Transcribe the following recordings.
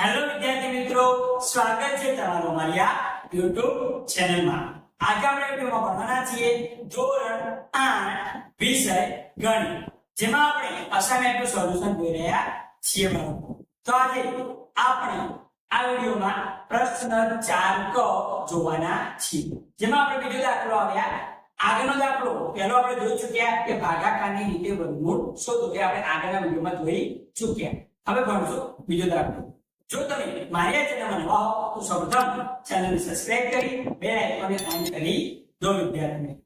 Hello વિદ્યાર્થી મિત્રો, સ્વાગત છે તમારું મારી આ YouTube ચેનલમાં. આજે આપણે વિડિયોમાં ભણવાના છીએ ધોરણ 8 વિષય ગણિત. જેમાં આપણે અસાઇનમેન્ટનું સોલ્યુશન જોઈ રહ્યા છીએ બાળકો તો આજે આપણે આ વિડિયોમાં પ્રશ્ન 4 ક જોવાના છીએ. જેમાં આપણે બીજો દાખલો આવ્યા. આગળનો દાખલો પહેલો આપણે જોઈ ચૂક્યા કે ભાગાકારની રીતે વર્ગમૂળ શોધો. કે આપણે આગળના વિડિયોમાં જોઈ ચૂક્યા. હવે ભણજો બીજો દાખલો. જો તમે મારી આ ચેનલમાં નવા હો, તો સૌપ્રથમ ચેનલને સબસ્ક્રાઇબ કરી બે આઇકોનને ઓન કરી દો વિદ્યાર્થીઓ.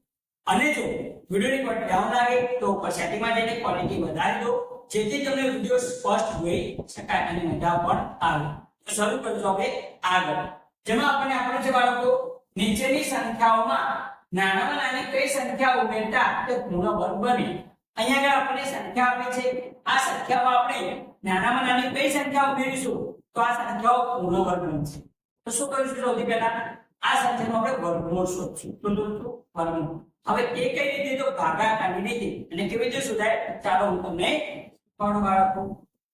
અને જો વિડિયોની ક્વોલિટી ડાઉન લાગે તો ઉપર સેટિંગમાં જઈને ક્વોલિટી વધારી દો, જેથી તમને વિડિયો સ્પષ્ટ જોઈ શકાય અને મજા પણ આવે. તો શરૂ કરજો આપણે આગળ. જેમાં આપણને આપણે જે બાળકો નીચેની સંખ્યાઓમાં, નાનામાં નાની કઈ સંખ્યા ઉમેરતા, તે પૂર્ણ વર્ગ બને. અહીંયા આગળ આપણને સંખ્યા આપી છે. આ સંખ્યામાં આપણે નાનામાં નાની કઈ સંખ્યા ઉમેરીશું? તો આ સંખ્યાઓ પૂર્ણ વર્ગ છે. તો શું કરીશું સૌથી પહેલા? આ સંખ્યાનો આપણે વર્ગમૂળ શોધશું. તો દોસ્તો વર્ગમૂળ. હવે એ કઈ રીતે તો ભાગાકારની રીતે અને કેવી રીતે શોધાય ચાલો હું તમને પણ બાળકો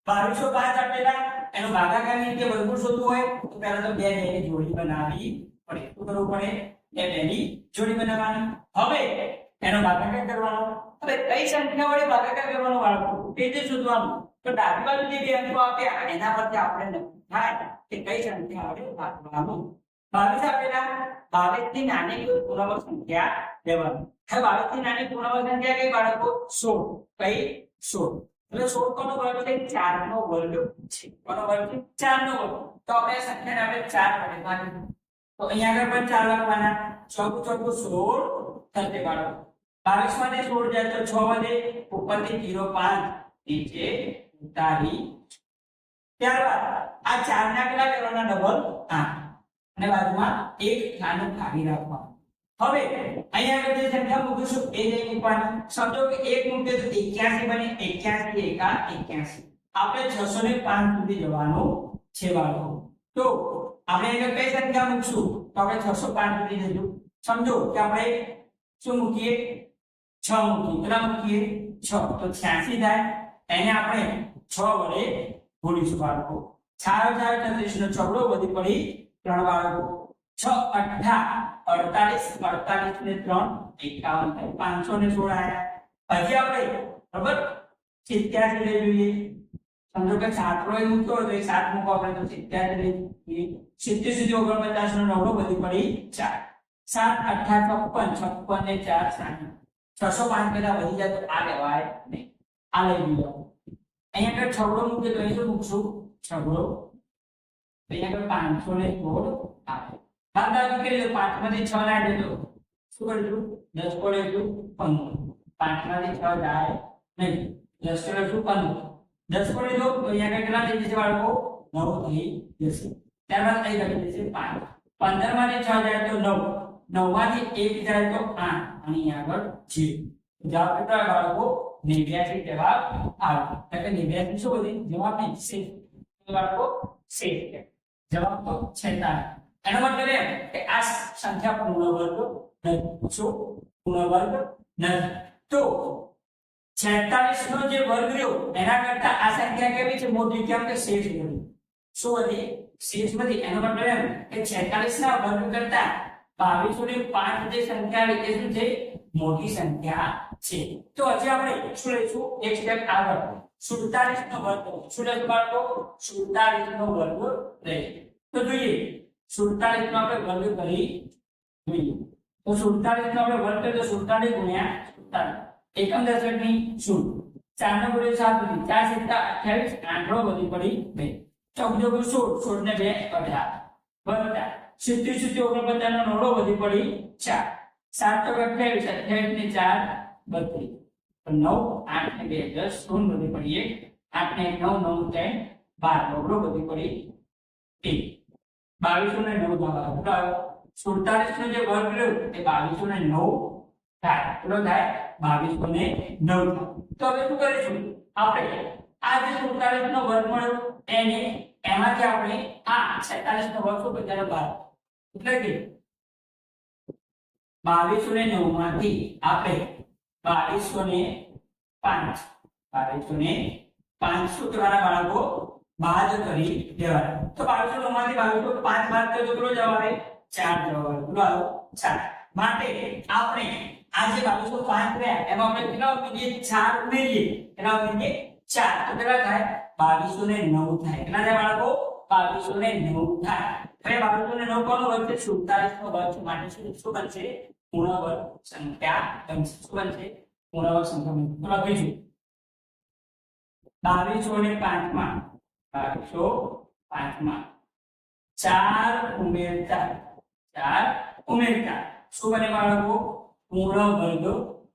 બાવીસો પાંચ આપેલા એનો ભાગાકારની રીતે વર્ગમૂળ શોધવું હોય, તો પહેલા તો બે બેની જોડી બનાવવી પડે. શું કરવું પડે? બે બેની જોડી બનાવવાની. હવે એનો ભાગાકાર કરવાનો. હવે કઈ સંખ્યા વડે ભાગાકાર કરવાનો બાળકો તે રીતે શોધવાનું. તો ડાબી બાજુ જે બે અંકો આપ્યા એના પરથી આપણે થાય કે કઈ સંખ્યા વડે ભાગવાનું બાવીસ આપેલા નાની પૂર્ણાંક સંખ્યા હવે બાવીસ નાની પૂર્ણાંક સંખ્યા કઈ બાળકો? સોળ. કઈ? સોળ. સોળ કોનો વર્ગ છે? ચાર નો વર્ગ છે? ચાર નો તો આપણે સંખ્યાને આપણે ચાર વડે ભાગીશું તો અહીંયા આગળ પણ ચાર લખવાના. ચોકુ ચોકુ સોળ થશે બાળકો. બાવીસમાંથી સોળ જાય તો છ વધે ઉપરથી જીરો પાંચ. નીચે ઉતારી ત્યારબાદ આ ચાર ના અહીંયા મૂકીશું, એ જ અહીં મૂકવાની. સમજો કે એક મૂકીએ તો 81 બને 81 એકા 81 આપણે 605 સુધી જવાનું છે બાળકો. તો આપણે અહીંયા કઈ સંખ્યા મૂકશું? તો આપણે 605 સુધી જઈશું. સમજો કે આપણે શું મૂકીએ? 6 મૂકીએ. કેટલા મૂકીએ? 6 તો 86 થાય. એને આપણે 6 વડે ગુણીશું બાળકો છાયો છાયો છત્રીસ નો છગડો વધી પડી ત્રણ બાળકો. છ અઠા અડતાલીસ અડતાલીસ ને ત્રણ, એકાવન પાંચસો ને સોળ આવ્યા હજી આપણે બરોબર સિત્યાસી લઈ જોઈએ. સમજો કે સાતરો એ મૂક્યો તો એ સાત મૂકો આપણે તો સિત્યાસી લઈ જોઈએ. સિત્તેર સુધી ઓગણપચાસ નો નવડો વધી પડી ચાર. સાત અઠા છપ્પન. છપ્પન ને ચાર સાઠ છસો પાંચ પેલા વધી જાય તો આ લેવાય નહીં. આ લઈ લીધો અહીંયા આગળ છગડો મૂકે તો અહીં શું મૂકશું છગડો અહીંયા આગળ પાંચસો ને સોળ આવે બાદબાકી કરી દો પાંચમાંથી છ ના શું કરીશું દસ પડે એટલું પંદર પાંચમાંથી છ જાય નહીં દસ પડે શું પંદર દસ પડે તો અહીંયા આગળ કેટલા થઈ બાળકો નવ થઈ જશે ત્યારબાદ અહીં માંથી છ જાય તો નવ નવમાંથી એક જાય તો આઠ અને આગળ છે જવાબ કેટલા બાળકો નેવ્યાસી જવાબ આવે. એટલે નેવ્યાસી શું બધી જવાબ નહીં સેફ બાળકો સેફ છે. જવાબ તો છેતાલીસ એનો મતલબ એમ કે આ સંખ્યા પૂર્ણ વર્ગ નથી. શું? પૂર્ણ વર્ગ નથી. તો 46 નો જે વર્ગ રહ્યો, એના કરતા આ સંખ્યા કેવી છે? મોટી. કેમ કે શેષ નથી શું હતી? શેષ નથી એનો મતલબ એમ કે 46 ના વર્ગ કરતા 22 ને પાંચ જે સંખ્યા આવી એ શું છે મોટી સંખ્યા. છે. તો હજી આપણે શું લઈશું, એક સ્ટેપ આગળ. 47 નો વર્ગ શું લઈશું બાળકો 47 નો વર્ગ લઈશું તો જોઈએ, સુડતાલીસ નો આપણે વર્ગ કરી જોઈએ. તો સુડતાલીસ નો આપણે વર્ગ કરીએ તો સુડતાલીસ ગુણ્યા સુડતાલીસ. એકમ દશકની શૂન્ય ચાર નો ગુણ્યા સાત સુધી ચાર સિત્તા અઠ્યાવીસ આંકડો વધી પડી બે. ચોક જોગું સોળ સોળ ને બે, અઢાર. વત્તા સિત્તેર સિત્તેર ઓગણપચાસ નો નોડો વધી પડી ચાર. સાત અઠ્યાવીસ અઠ્યાવીસ ને ચાર બત્રીસ. તો નવ, આઠ ને બે, દસ, શૂન્ય બધી પડી આઠ ને નવ નવ ત્રણ, બાર. નવડો બધી પડી એક. બાવીસો ને નવ દ્વારા સુડતાલીસ નો જે વર્ગ રહ્યો એ બાવીસો ને નવ થાય. કેટલો થાય? બાવીસો ને નવ તો હવે શું કરીશું? આપણે આ જે સુડતાલીસ નો વર્ગ મળ્યો, એને એમાંથી આપણે આ છેતાલીસ નો વર્ગ શું બધાને બાર. એટલે કે બાવીસો ને નવમાંથી આપણે બાવીસો ને પાંચ. બાવીસો ને પાંચ શું બાળકો બાદ કરી દેવાના તો બાવીસો નવ પાંચ બાદ કરજો જવાબ ચાર જવાબ આવે. કેટલો આવ્યો ચાર. પાંચ રહ્યા એમાં આપણે ચાર ઉમેરીએ. કેટલા ચાર. તો કેટલા થાય? બાવીસો ને નવ થાય. કેટલા બાળકો? બાવીસો ને નવ થાય. હવે ને નવ કોનો વર્ગ છે સુડતાલીસ નો વર્ગ છે માટે શું બનશે? પૂર્ણ વર્ગ સંખ્યા બનશે શું બનશે? પૂર્ણ સંખ્યા તો લખીશું બાવીસો ને પાંચમાં, બાવીસો પાંચમાં ચાર ઉમેરતા ચાર ઉમેરતા. શું બને બાળકો? પૂર્ણ વર્ગ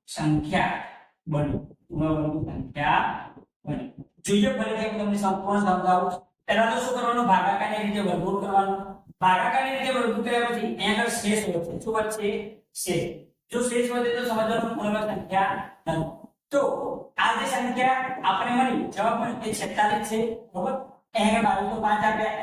સંખ્યા બને. પૂર્ણ સંખ્યા બને. જોઈએ ફરીથી તમને સંપૂર્ણ સમજાવું. પહેલા તો શું કરવાનું? ભાગાકારની રીતે વર્ગમૂળ કરવાનું. ભાગાકારની રીતે વર્ગમૂળ કર્યા પછી અહીંયા આગળ શેષ વધશે શું વધશે શેષ. જો શેષ વધે તો સમજવાનું પૂર્ણ સંખ્યા નથી તો આ જે સંખ્યા આપણે મળી, જવાબ મળી એ 46 છે. બરોબર? અહીંયા આગળ 22 પાંચ આપ્યા.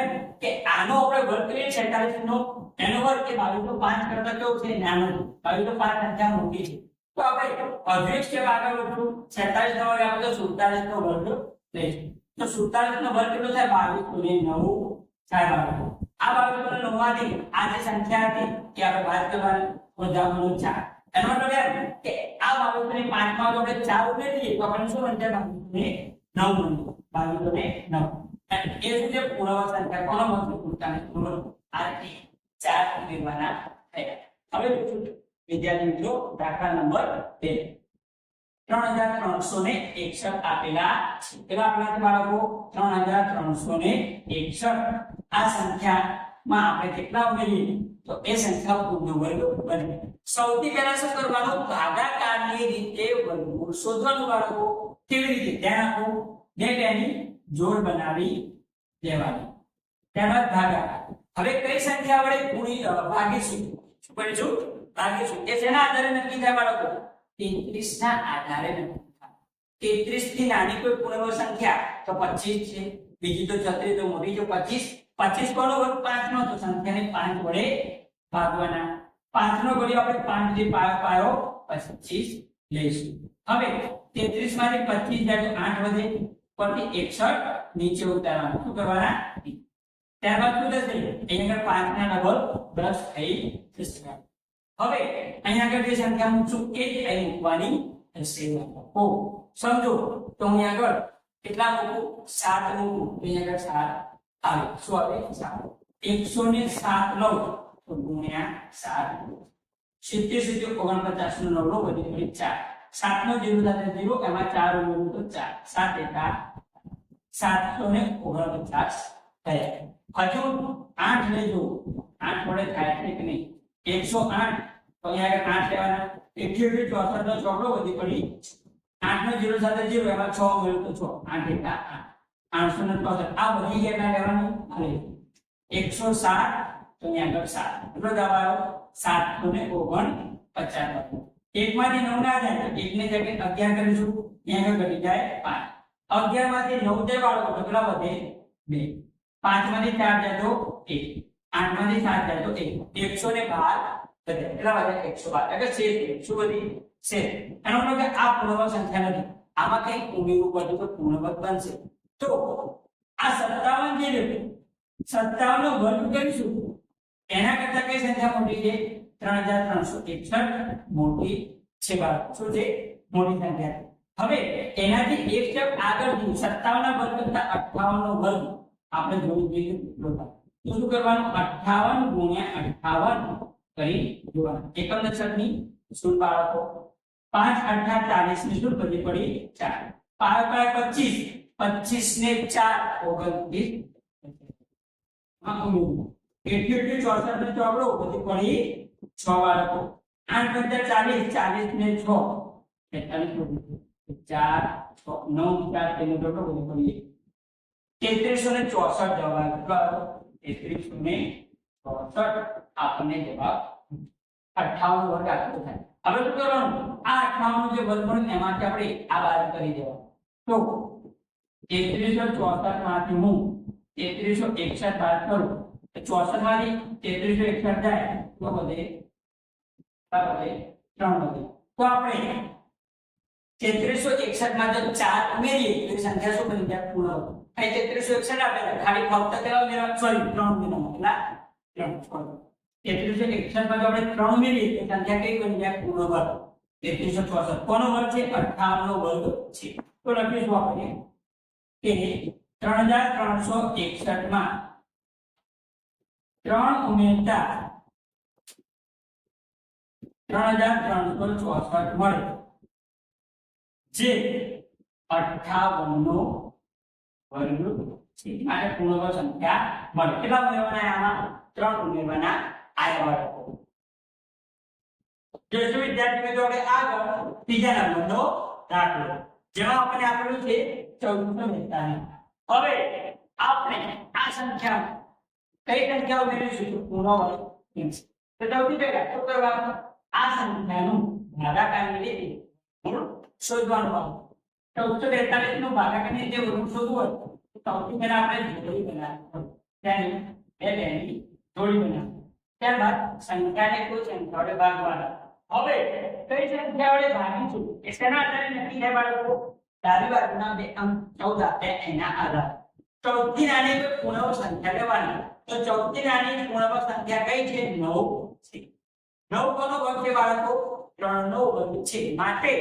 એમ કે આનો આપણે વર્ગ કરીએ 46 નો, એનો વર્ગ 22 પાંચ કરતા કેવો છે? નાનો 22 પાંચ સંખ્યા મોટી છે. તો આપણે અધિક સ્ટેપ આગળ વધશું 46 નો વર્ગ આપણે 47 નો વર્ગ લઈશું. તો સુડતાલીસ નો વર્ગ કેટલો થાય? બાવીસ ગુણ્યા નવ ચાર બાળકો આ બાળકોને નવમાંથી આ જે સંખ્યા હતી, એ આપણે વાત કરવાની ચાર. એનો મતલબ એમ કે આ બાળકોને પાંચમાં જો આપણે ચાર ઉમેરીએ, તો આપણને શું મળશે બાળકોને નવ મળશે બાળકોને નવ. એ શું છે? પૂર્વ સંખ્યા. કોનો મળશે સુડતાલીસ નો આ ચાર ઉમેરવાના થયા. હવે વિદ્યાર્થી મિત્રો, દાખલા નંબર બે. 3361 આપેલા છે. કેટલા આપેલા છે બાળકો? 3361 આ સંખ્યામાં આપણે કેટલા ઉમેરીએ? એ સંખ્યા પૂર્ણ સૌથી પહેલા શું કરવાનું? ભાગાકારની રીતે વર્ગમૂળ શોધવાનું બાળકો. કેવી રીતે? ધ્યાન આપો. બે તેની જોડ બનાવી દેવાની ત્યારબાદ ભાગાકાર. હવે કઈ સંખ્યા વડે ગુણી ભાગીશું? શું કરીશું? ભાગીશું. એ શેના આધારે નક્કી થાય બાળકો? 33 ના આધારે તેત્રીસ 33 થી નાની કોઈ પૂર્ણ સંખ્યા તો 25 છે. બીજી તો 36 તો મોટી જો 25 25 કોનો પાંચ નો તો સંખ્યાને પાંચ વડે ભાગવાના. પાંચ નો ગળ્યો આપણે પાંચથી પાયો પાયો પચીસ લઈશું. હવે તેત્રીસમાંથી પચીસ જાય તો આઠ વધે. પરથી એકસઠ નીચે ઉતારવાનું. શું કરવાના? ત્યારબાદ શું થશે? અહીંયા પાંચ ના ડબલ દસ થઈ જશે. હવે અહીંયા આગળ જે સંખ્યા મૂકશું એ જ અહીં મૂકવાની થશે ઓ, સમજો. તો અહીં આગળ કેટલા મૂકું? સાત મૂકું. તો અહીંયા આગળ સાત આવે. શું આવે? સાત. એકસો ને સાત લઉં તો ગુણ્યા સાત. સિત્તેર સિત્તેર, ઓગણપચાસ નો નવડો વધી ચાર. સાત નો જીરો સાથે જીરો, એમાં ચાર ઉમેરું તો ચાર. સાત એકા સાતસો ને ઓગણપચાસ થયા. હજુ આઠ લેજો આઠ વડે થાય છે કે નહીં? એકસો આઠ. તો અહીંયા આગળ આઠ લેવાના એઠ્યોતેર ચોસઠ નો ચોકડો વધી પડી. આઠ નો જીરો સાથે જીરો, એમાં છ મળ્યો તો છ. આઠ એકા આઠ. આઠસો ને ચોસઠ. આ વધી ગયા ના લેવાનું એકસો સાત, તો અહીંયા આગળ સાત. કેટલો જવાબ આવ્યો? સાતસો ને ઓગણ પચાસ. એક માંથી નવ ના જાય એક ને જગ્યાએ અગિયાર કરીશું, અહીંયા આગળ ઘટી જાય પાંચ. અગિયારમાંથી 9 જાય વાળો તો કેટલા વધે? બે. પાંચમાંથી 4 જાય તો એક. આઠમાંથી સાત જાય તો એક. એકસો ને બાર કેટલા વાગે? એકસો બાર. એટલે છે શું બધી? છે એનો મતલબ કે આ પૂર્ણવર્ગ સંખ્યા નથી. આમાં કઈ ઉમેરવું પડતું તો પૂર્ણવર્ગ બનશે. તો આ સત્તાવન જે રહ્યું સત્તાવન નો વર્ગ કરીશું. એના કરતા કઈ સંખ્યા મોટી છે? ત્રણ હજાર ત્રણસો એકસઠ મોટી છે બાળકો શું છે? મોટી સંખ્યા હવે એનાથી એક સ્ટેપ આગળ જવું સત્તાવન વર્ગ કરતા અઠાવન નો વર્ગ આપણે જોયું જોઈએ. શું કરવાનું? અઠાવન ગુણ્યા અઠાવન કરી જોવાનું. એકમ દશકની શું બાળકો? પાંચ અઠા ચાલીસની શું બધી પડી? ચાર. પાંચ પાંચ પચીસ. પચીસ ને ચાર. ઓગણત્રીસ. હા ઉમેર્યું એટલી એટલી ચોસઠ ને ચોપડો. બધી પડી છ બાળકો. આઠ પંચા ચાલીસ. ચાલીસ ને છ તેતાલીસ બધી. ચાર, છ, નવ, ચાર તેનો ચોપડો. બધી પડી. તેત્રીસો ને ચોસઠ જવાબ. આવ્યો. કેટલો આવ્યો તેત્રીસો ને ચોસઠ આપણને જવાબ અઠાવન વર્ગ આટલો થાય હવે શું કરવાનું આ અઠાવન જે વર્ગ મળે એમાંથી આપણે આ બાદ કરી દેવાનું તો તેત્રીસો ચોસઠમાંથી હું તેત્રીસો એકસઠ બાદ કરું તો ચોસઠમાંથી તેત્રીસો એકસઠ જાય તો વધે કેટલા વધે ત્રણ વધે તો આપણે તેત્રીસો એકસઠમાં જો ચાર ઉમેરીએ તો એ સંખ્યા શું બની જાય પૂર્ણ અહીં તેત્રીસો આપેલા ખાલી ફક્ત કેવા ઉમેરવા સોરી, ત્રણ ઉમેરવા કેટલા ત્રણ. તેત્રીસો એકસઠમાં આપણે ત્રણ ઉમેરીએ તો સંખ્યા કઈ બની જાય પૂર્ણ વર્ગ તેત્રીસો ચોસઠ. કોનો વર્ગ છે? અઠ્ઠાવન નો વર્ગ છે. તો લખીશું આપણે? કે ત્રણ હજાર ત્રણસો એકસઠમાં ત્રણ ઉમેરતા ત્રણ હજાર ત્રણસો ચોસઠ મળે. જે અઠ્ઠાવન નો સંખ્યા મળે. કેટલા આપણે આ સંખ્યા કઈ સંખ્યા ઉમેરીશું પૂર્ણ વર્ગ. તો સૌથી આ સંખ્યાનું ભાગાકારની રીતે મૂળ શોધવાનું ચૌદસો નો ભાગાકારની જે રૂટ શોધવું હોય તો સૌથી પહેલા આપણે જોડી બનાવવી તેની બે બેની જોડી બનાવવી ત્યારબાદ સંખ્યાને કોઈ સંખ્યા વડે ભાગવાના હવે કઈ સંખ્યા વડે ભાગીશું એ શેના આધારે નક્કી થાય બાળકો? ડાબી બાજુના બે અંક ચૌદ આપ્યા એના આધારે. ચૌદથી નાની કોઈ પૂર્ણાંક સંખ્યા લેવાની તો ચૌદથી નાની પૂર્ણાંક સંખ્યા કઈ છે? નવ છે. નવ કોનો વર્ગ છે બાળકો? ત્રણ નો વર્ગ છે. માટે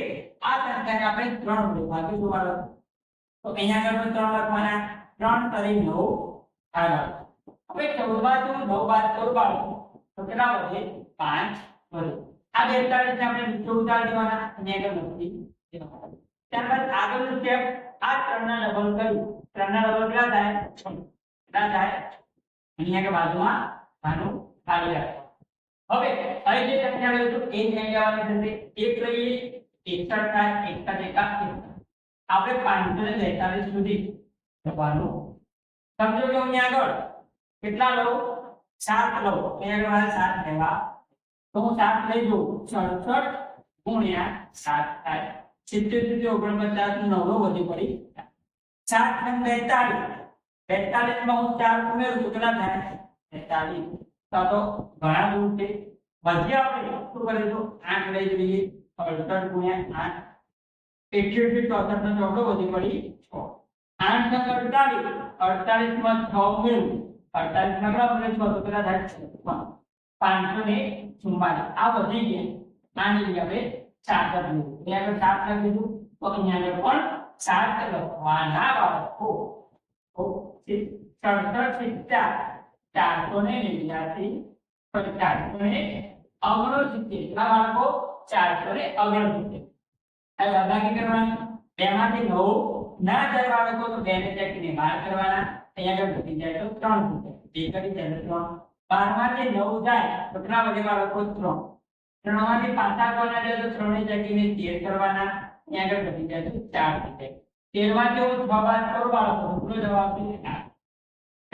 આ સંખ્યાને આપણે ત્રણ વડે ભાગીશું બાળકો તો અહીંયા આગળ પણ ત્રણ લખવાના. ત્રણ તરી નવ આગળ હવે ચૌદ બાજુ નવ બાદ કરું બાળકો. તો કેટલા વધે? પાંચ વધે. આ બેતાળીસ ને આપણે નીચે ઉતારી દેવાના. અને આગળ મૂકી દેવાના. ત્યારબાદ આગળનું સ્ટેપ આ ત્રણના ડબલ કર્યું. ત્રણના ડબલ કેટલા થાય? છ. કેટલા થાય? અહીંયા કે બાજુમાં આનું ખાલી રાખો હવે અહીં જે સંખ્યા લઉં છું એ થઈ લેવાની થશે એક લઈએ એકસઠ થાય એકસઠ એકા આપણે પાંચસો ને બેતાલીસ સુધી જવાનું સમજો કે હું આગળ કેટલા લઉં? સાત લઉં. અહીંયા આગળ મારે સાત લેવા. તો હું સાત લઈ જઉં. સડસઠ ગુણ્યા સાત થાય. સિત્તેર સુધી ઓગણપચાસ નવરો વધી પડી સાત ને બેતાલીસ. બેતાલીસમાં હું ચાર ઉમેરું તો કેટલા થાય? બેતાલીસ. તો આ તો ઘણા દૂર છે વધી આપણે શું કરીશું આઠ લઈ જઈએ અડસઠ ગુણ્યા આઠ એઠ્યોતેર ચોસઠ નો ચોકડો વધી પડી છ આઠ નંગ અડતાલીસ અડતાલીસમાં છ ઉમેરું અડતાલીસમાં કેટલા ઉમેરું છ તો કેટલા થાય છપ્પન પાંચસો ને ચુમ્માલીસ આ વધી ગયા માની લઈએ હવે સાત જ લીધું એટલે આગળ સાત લખી દીધું તો અહીંયા આગળ પણ સાત લખવાના બાળકો તો સડસઠ સિત્તા ચારસો ને નેવ્યાસી sorry, ચારસો ને ઓગણસિત્તેર કેટલા બાળકો ચારસો ને ઓગણસિત્તેર હવે બાકી કરવાની બે માંથી નવ ના જાય બાળકો તો બે ને ચેકીને બાર કરવાના અહીંયા આગળ ઘટી જાય તો ત્રણ થઈ જાય બે કરી જાય તો ત્રણ બારમાંથી નવ જાય તો કેટલા વધે બાળકો ત્રણ ત્રણમાંથી પાછા કરવાના જાય તો ત્રણે ચેકીને તેર કરવાના અહીંયા આગળ ઘટી જાય તો ચાર થઈ જાય તેરમાંથી હું છ બાદ કરું બાળકો તો કેટલો જવાબ છે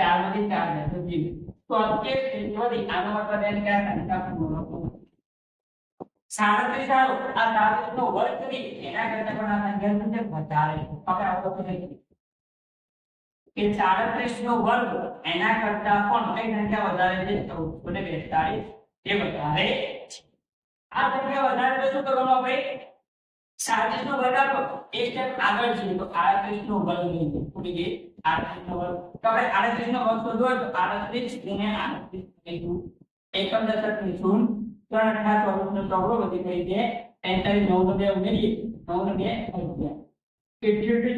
ચાર ચાર જાય તો જીરો તો અત્યારે ત્રિજોરી આનો મતલબ સાડત્રીસ આવો આ સાડત્રીસ નો વર્ગ કરી એના કરતા પણ આ સંખ્યા છે વધારે આપણે આવું કે સાડત્રીસ નો વર્ગ એના કરતા પણ કઈ સંખ્યા વધારે છે ચૌદસો ને બેતાળીસ એ વધારે આ સંખ્યા વધારે તો શું કરવાનું આપણે સાડત્રીસ નો વર્ગ આપો એક સ્ટેપ આગળ જઈએ તો આડત્રીસ નો વર્ગ લઈએ ભૂલી ગઈ આડત્રીસ નો વર્ગ તો આપણે આડત્રીસ નો વર્ગ શોધવો તો આડત્રીસ ગુણ્યા આડત્રીસ લઈશું એકમ દશકની શૂન્ય ત્રણ અઠા ચોવીસ નો ચોગડો વધી ગઈ છે તેતાલીસ નવ નો બે ઉમેરીએ નવ નો બે અગિયાર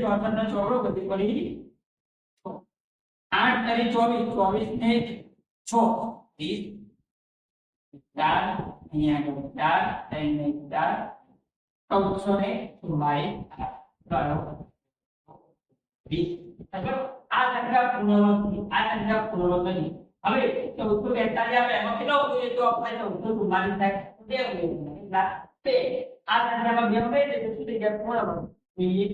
ચોસઠ નો ચોગડો વધી પડી આઠ તારી ચોવીસ ચોવીસ ને છ વીસ ચાર અહીંયા ચાર ત્રણ ને ચાર ચૌદસો ને ચુમ્માલીસ વીસ? આ સંખ્યા પૂર્ણવર્ગ આ સંખ્યા પૂર્ણવર્ગ બની હવે ચૌદસો બેતાલીસ એમાં કેટલો ઉમેરીએ? તો આપણે ચૌદસો ચુમ્માલીસ થાય. બે ઉમેરો એટલા બે આ સંખ્યામાં બે ઉમેરીએ તો શું થઈ જાય? પૂર્ણવર્ગ જોઈએ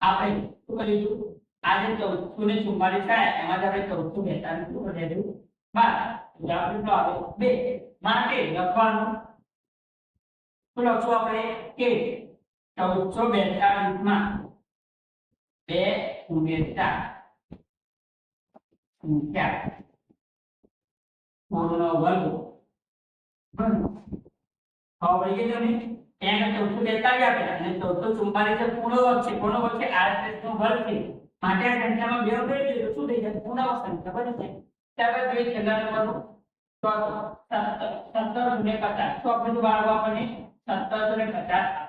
આપણે શું કરીશું? આજે જે ચૌદસો ને ચુમ્માલીસ થાય, એમાં આપણે ચૌદસો બેતાલીસ શું કરી દેવું બાર જવાબ આપણે આવે. બે માટે લખવાનું. શું લખશું આપણે? કે ચૌદસો બેતાલીસમાં બે ઉમેરતા સંખ્યા પૂર્ણ વર્ગ. બને. ખબર પડી ગઈ તમને ત્યાં ચૌદસો બેતાલીસ આપેલા અને ચૌદસો ચુમ્માલીસ પૂર્ણ વર્ગ છે. કોનો વર્ગ છે આડત્રીસ નો વર્ગ છે. માટે આ સંખ્યામાં બે ઉમેરીએ તો શું થઈ જશે પૂર્ણાંક સંખ્યા બની જાય. ત્યારબાદ જોઈએ છેલ્લા નંબરનું. સત્તર ગુણ્યા પચાસ. તો આપણે બાળકો આપણને સત્તર ને પચાસ.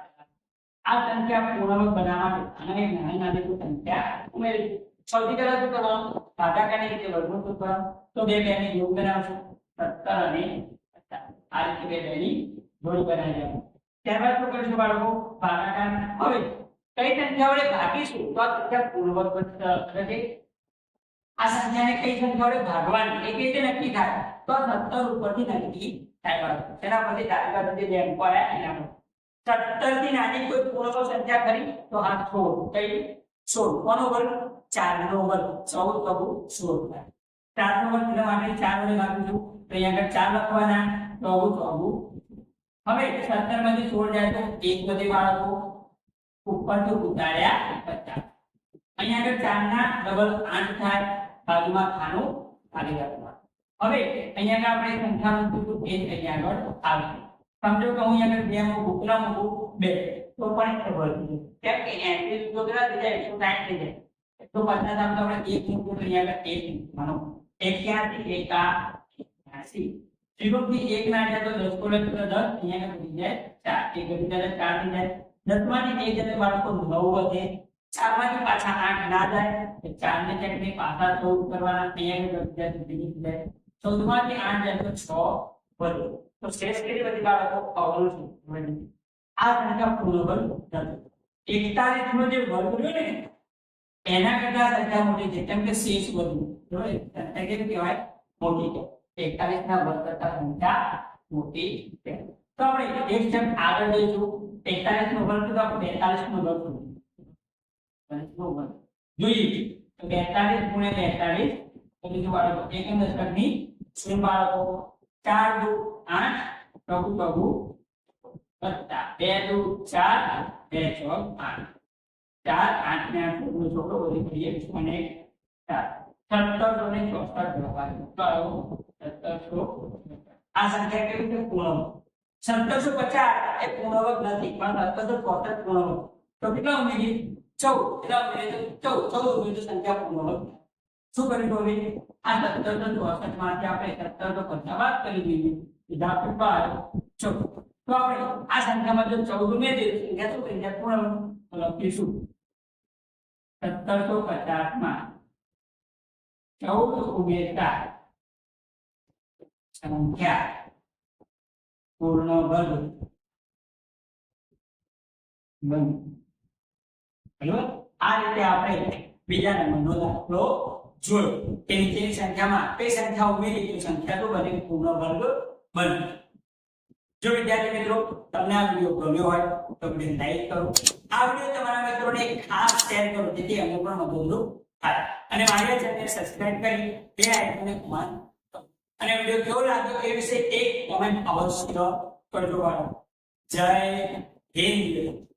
આ સંખ્યા પૂર્ણાંક બનાવવા માટે અને નાની નાની કોઈ સંખ્યા ઉમેરી. સૌથી પહેલા શું કરવાનું? ભાગાકારની રીતે વર્ગમૂળ શોધવાનું. તો બે બે ને યોગ બનાવશું. સત્તર અને આ રીતે બે બે ની જોડી બનાવી દેવાનું ત્યારબાદ શું કરીશું બાળકો? ભાગાકાર. હવે કઈ સંખ્યા વડે ભાગીશું? તો આ સંખ્યા પૂર્ણવર્ગ બનશે. આ સંખ્યાને કઈ સંખ્યા વડે ભાગવાની? એ કેવી રીતે નક્કી થાય? તો આ સત્તર ઉપરથી નક્કી થાય બાળકો. તેના પરથી ડાબી બાજુ જે અંકો આવ્યા. એના પર સત્તરથી નાની કોઈ પૂર્ણ સંખ્યા ખરી? તો આ સોળ કઈ સોળ કોનો વર્ગ? ચાર નો વર્ગ. ચૌદ કબુ સોળ થાય. ચાર નો વર્ગ એના માટે ચાર વડે ભાગીશું તો અહીંયા આગળ ચાર લખવાના. ચૌદ ચોગુ હવે સત્તરમાંથી સોળ જાય તો એક વધે બાળકો. ઉપરથી ઉતાર્યા પચાસ. અહીંયા આગળ ચાર ના ડબલ આઠ થાય. બાજુમાં ખાનું ખાલી રાખવા હવે અહીંયા આગળ આપણે સંખ્યા મૂકીશું એ અહીંયા આગળ આવશે. સમજો કે હું અહીંયા આગળ બે મૂકું કેટલા મૂકું બે. તો પણ એ ખબર કેમ કે એસી જો કેટલા થઈ જાય એકસો સાઠ થઈ જાય? તો પચાસ આમ તો આપણે એક મૂકું તો અહીંયા આગળ એક મૂકવાનું એક ક્યાંથી? એક આ એસી. જીરો થી એક ના જાય તો દસ કોલે તો દસ, અહીંયા આગળ વધી જાય ચાર. એક વધી જાય ચાર થઈ જાય. દસમાંથી એક જયારે બાળકો નવ વધે. ચારમાંથી પાછા આઠ ના જાય. તો ચાર ને ચેકને પાછા ચૌદ કરવાના, અહીંયા આગળ વધી જાય તો ત્રીસ જાય. ચૌદમાંથી આઠ જાય તો છ વધે. તો શેષ કેટલી બધી બાળકો અવરું છે આ સંખ્યા પૂર્ણ વર્ગ નથી એકતાલીસ નો જે વર્ગ રહ્યો ને એના કરતા આ સંખ્યા મોટી છે કેમ કે શેષ વધુ બરોબર સંખ્યા કેવી કહેવાય મોટી છે એકતાલીસ ના વર્ગ કરતા સંખ્યા મોટી છે તો આપણે એક સ્ટેપ આગળ જઈશું એકતાલીસ નો વર્ગ તો આપણે બેતાલીસ નો વર્ગ નો વર્ગ જોઈએ તો બેતાલીસ ગુણ્યા બેતાલીસ તો બીજું બાળકો એકમ દશકની શું બાળકો ચાર દુ આઠ પ્રભુ પ્રભુ વત્તા. બે, દુ, ચાર, બે, છ, આઠ. ચાર, આઠ ને આઠ નો છોકરો વધી કરીએ અને ચાર. સત્તરસો ને ચોસઠ લખવાનું સત્તરસો આ સંખ્યા કેવી રીતે પૂર્ણ? સત્તરસો પચાસ એ પૂર્ણવક નથી, પણ સત્તરસો ચોસઠ પૂર્ણવક તો કેટલા ઉમેરી ચૌદ. કેટલા ઉમેરી ચૌદ. ચૌદ ઉમેરી સંખ્યા પૂર્ણવક શું કરી દો આ સત્તરસો ચોસઠમાંથી આપણે સત્તરસો પચાસ બાદ કરી દઈએ. સીધા આપણે બાર ચૌદ તો આપણે આ સંખ્યામાં જો ચૌદ ઉમેરીએ તો સંખ્યા શું થઈ જાય પૂર્ણવર્ગ તો લખીશું સત્તરસો પચાસમાં ચૌદ ઉમેરતા સંખ્યા પૂર્ણ વર્ગ બન બરાબર આ રીતે આપણે બીજા નંબરનો દાખલો જોયો કે નીચેની સંખ્યામાં કઈ સંખ્યા ઉમેરી તો સંખ્યા તો બને પૂર્ણ વર્ગ બને. જો વિદ્યાર્થી મિત્રો, તમને આ વીડિયો ગમ્યો હોય, તો વીડિયો લાઈક કરો. આ વીડિયો તમારા મિત્રોને ખાસ શેર કરો, જેથી અમને પણ મદદરૂપ થાય. અને મારી ચેનલ સબસ્ક્રાઇબ કરી, બે આઇકોનને કમાન્ડ અને વીડિયો કેવો લાગ્યો એ વિશે એક કોમેન્ટ અવશ્ય કરજો જય હિન્દ.